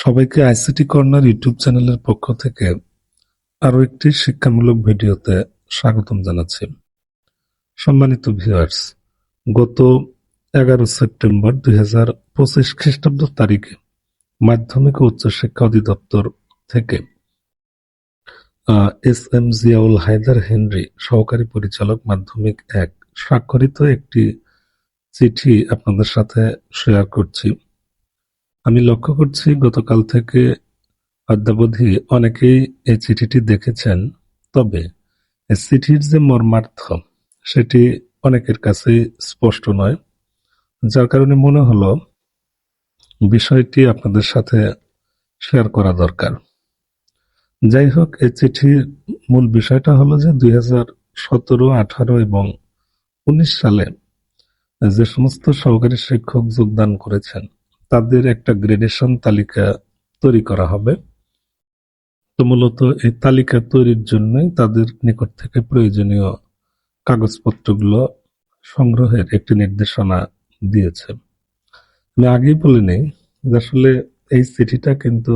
সবাইকে ICT corner YouTube চ্যানেলের পক্ষ থেকে আরও একটি শিক্ষামূলক ভিডিওতে স্বাগতম জানাচ্ছি। সম্মানিত ভিউয়ার্স, গত এগারো সেপ্টেম্বর দুই হাজার পঁচিশ খ্রিস্টাব্দ তারিখে মাধ্যমিক ও উচ্চশিক্ষা অধিদপ্তর থেকে S M Ziaul Haider Henry সহকারী পরিচালক মাধ্যমিক এক স্বাক্ষরিত একটি চিঠি আপনাদের সাথে শেয়ার করছি। আমি লক্ষ্য করছি গতকাল থেকে অদ্যাবধি অনেকেই এই চিঠিটি দেখেছেন, তবে চিঠির যে মর্মার্থ, সেটি অনেকের কাছেই স্পষ্ট নয়, যার কারণে মনে হলো বিষয়টি আপনাদের সাথে শেয়ার করা দরকার। যাই হোক, এই চিঠির মূল বিষয়টা হলো যে দুই হাজার সতেরো, আঠারো এবং উনিশ সালে যে সমস্ত সহকারী শিক্ষক যোগদান করেছেন তাদের একটা গ্রেডেশন তালিকা তৈরি করা হবে। তো মূলত এই তালিকা তৈরির জন্যই তাদের নিকট থেকে প্রয়োজনীয় কাগজপত্রগুলো সংগ্রহের একটি নির্দেশনা দিয়েছে। আমি আগেই বলে নেই যে আসলে এই চিঠিটা কিন্তু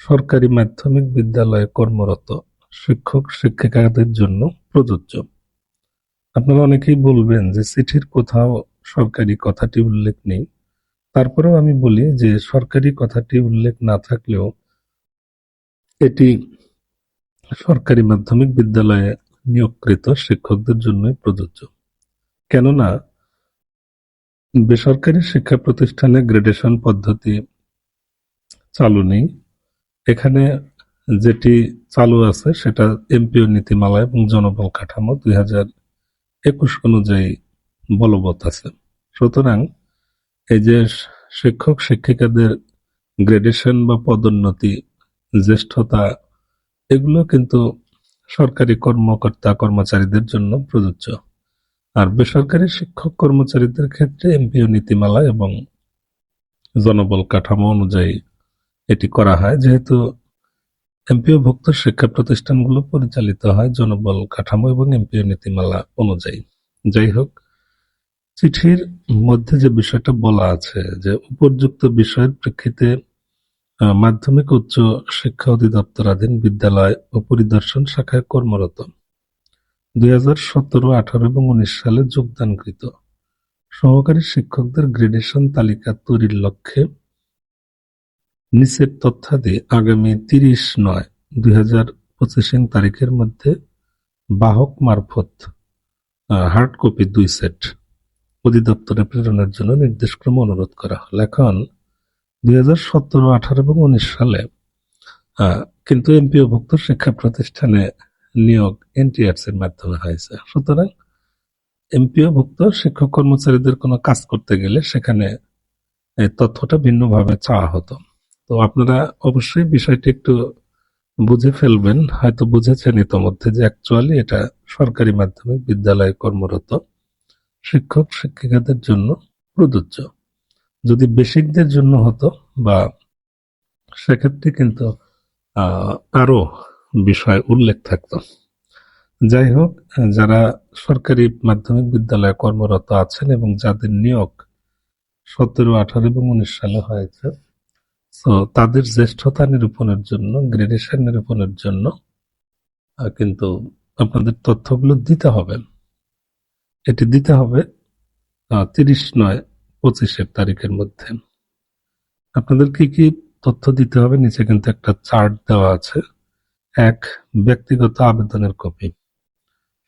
সরকারি মাধ্যমিক বিদ্যালয়ে কর্মরত শিক্ষক, শিক্ষিকাদের জন্য প্রযোজ্য। আপনারা অনেকেই বলবেন যে চিঠির কোথাও সরকারি কথাটি উল্লেখ নেই। তারপরেও আমি বলি যে সরকারি কথাটি উল্লেখ না থাকলেও এটি সরকারি মাধ্যমিক বিদ্যালয়ে নিয়োগকৃত শিক্ষকদের জন্যই প্রযোজ্য। কেননা বেসরকারি শিক্ষা প্রতিষ্ঠানে গ্রেডেশন পদ্ধতি চালু নেই। এখানে যেটি চালু আছে সেটা এমপিও নীতিমালা এবং জনবল কাঠামো দুই হাজার একুশ অনুযায়ী বলবৎ আছে। সুতরাং এই যে শিক্ষক, শিক্ষিকাদের গ্রেডেশন বা পদোন্নতি, জ্যেষ্ঠতা, এগুলো কিন্তু সরকারি কর্মকর্তা, কর্মচারীদের জন্য প্রযোজ্য। আর বেসরকারি শিক্ষক কর্মচারীদের ক্ষেত্রে এমপিও নীতিমালা এবং জনবল কাঠামো অনুযায়ী এটি করা হয়। যেহেতু এমপিও ভুক্ত শিক্ষা প্রতিষ্ঠানগুলো পরিচালিত হয় জনবল কাঠামো এবং এমপিও নীতিমালা অনুযায়ী। যাই হোক চিঠির মধ্যে যে বিষয়টা বলা আছে, যে উপযুক্ত বিষয়ের প্রেক্ষিতে মাধ্যমিক উচ্চ শিক্ষা অধিদপ্তরাধীন বিদ্যালয় ও পরিদর্শন শাখায় কর্মরত। দুই হাজার সতেরো, আঠারো এবং উনিশ সালে যোগদানকৃত। সহকারী শিক্ষকদের গ্রেডেশন তালিকা তৈরির লক্ষ্যে নিচের তথ্যাদি আগামী তিরিশ নয়, দুই হাজার পঁচিশ তারিখের মধ্যে বাহক মারফত হার্ড কপি দুই সেট। অধিদপ্তরে প্রেরণের জন্য নির্দেশক্রমে অনুরোধ করা হল। এখন দুই হাজার সতেরো, আঠারো এবং উনিশ সালে কিন্তু এমপিওভুক্ত শিক্ষা প্রতিষ্ঠানে নিয়োগ এনটিআরস এর মাধ্যমে হয়েছে। সুতরাং এমপিওভুক্ত শিক্ষক কর্মচারীদের কোনো কাজ করতে গেলে সেখানে তথ্যটা ভিন্নভাবে চাওয়া হতো। তো আপনারা অবশ্যই বিষয়টি একটু বুঝে ফেলবেন। হয়তো বুঝেছেন ইতোমধ্যে যে অ্যাকচুয়ালি এটা সরকারি মাধ্যমিক বিদ্যালয়ে কর্মরত। শিক্ষক শিক্ষিকাদের জন্য প্রযোজ্য। যদি বেসিকদের জন্য হতো বা সেক্ষেত্রে কিন্তু আরও বিষয় উল্লেখ থাকত। যাই হোক, যারা সরকারি মাধ্যমিক বিদ্যালয়ে কর্মরত আছেন এবং যাদের নিয়োগ সতেরো, আঠারো এবং উনিশ সালে হয়েছে, তো তাদের জ্যেষ্ঠতা নিরূপণের জন্য গ্রেডেশন নিরূপণের জন্য কিন্তু আপনাদের তথ্যগুলো দিতে হবে। এটি দিতে হবে তিরিশ নয়, পঁচিশের তারিখের মধ্যে। আপনাদের কি কি তথ্য দিতে হবে? নিচে কিন্তু একটা চার্ট দেওয়া আছে। এক, ব্যক্তিগত আবেদনের কপি।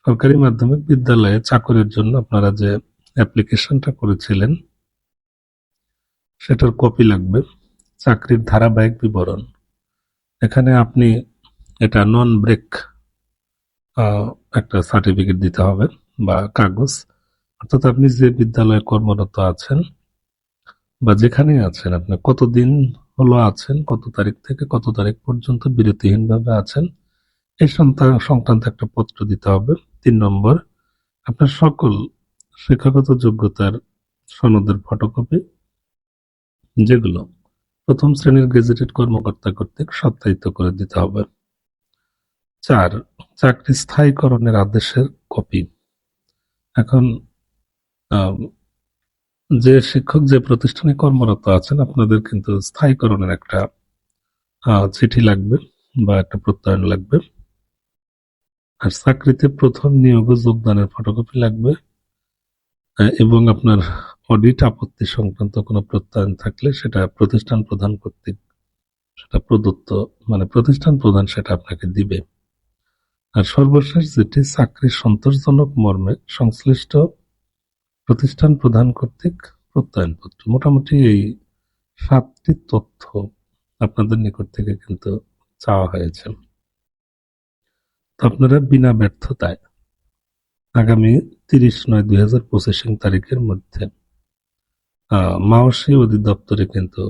সরকারি মাধ্যমিক বিদ্যালয়ে চাকরির জন্য আপনারা যে অ্যাপ্লিকেশনটা করেছিলেন, সেটার কপি লাগবে। চাকরির ধারাবাহিক বিবরণ। এখানে আপনি এটা নন ব্রেক একটা সার্টিফিকেট দিতে হবে। বা কাগজ, অর্থাৎ আপনি যে বিদ্যালয়ে কর্মরত আছেন বা যেখানেই আছেন আপনি, কতদিন হলো আছেন, কত তারিখ থেকে কত তারিখ পর্যন্ত বিরতিহীনভাবে আছেন এই সংক্রান্ত একটা পত্র দিতে হবে। তিন নম্বর, আপনার সকল শিক্ষাগত যোগ্যতার সনদের ফটোকপি, যেগুলো প্রথম শ্রেণির গেজেটেড কর্মকর্তা কর্তৃক সত্যায়িত করে দিতে হবে। চার, চাকরি স্থায়ীকরণের আদেশের কপি। এখন যে শিক্ষক যে প্রতিষ্ঠানে কর্মরত আছেন, আপনাদের কিন্তু স্থায়ীকরণের একটা চিঠি লাগবে বা একটা প্রত্যয়ন লাগবে। আর চাকরিতে প্রথম নিয়োগ যোগদানের ফটোকপি লাগবে। এবং আপনার অডিট আপত্তি সংক্রান্ত কোনো প্রত্যয়ন থাকলে সেটা প্রতিষ্ঠান প্রধান কর্তৃক, সেটা প্রদত্ত মানে প্রতিষ্ঠান প্রধান সেটা আপনাকে দিবে। আর সর্বশেষ যেটি চাকরি সন্তোষজনক মর্মে সংশ্লিষ্ট প্রতিষ্ঠান প্রধান কর্তৃক প্রত্যয়নপত্র। মোটামুটি এই সাতটি তথ্য আপনাদের নিকট থেকে কিন্তু চাওয়া হয়েছে। তো আপনারা বিনা ব্যর্থতায় আগামী তিরিশ নয় দুই হাজার পঁচিশিং তারিখের মধ্যে মাওসী অধিদপ্তরে কিন্তু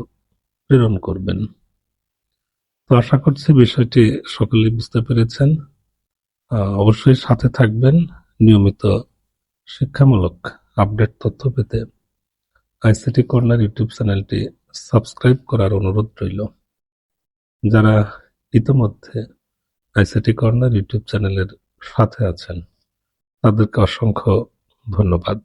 প্রেরণ করবেন। তো আশা করছি বিষয়টি সকলেই বুঝতে পেরেছেন। অবশ্যই সাথে থাকবেন। নিয়মিত শিক্ষামূলক আপডেট তথ্য পেতে আইসিটি কর্নার ইউটিউব চ্যানেলটি সাবস্ক্রাইব করার অনুরোধ রইল। যারা ইতিমধ্যে আইসিটি কর্নার ইউটিউব চ্যানেলের সাথে আছেন, তাদেরকে অসংখ্য ধন্যবাদ।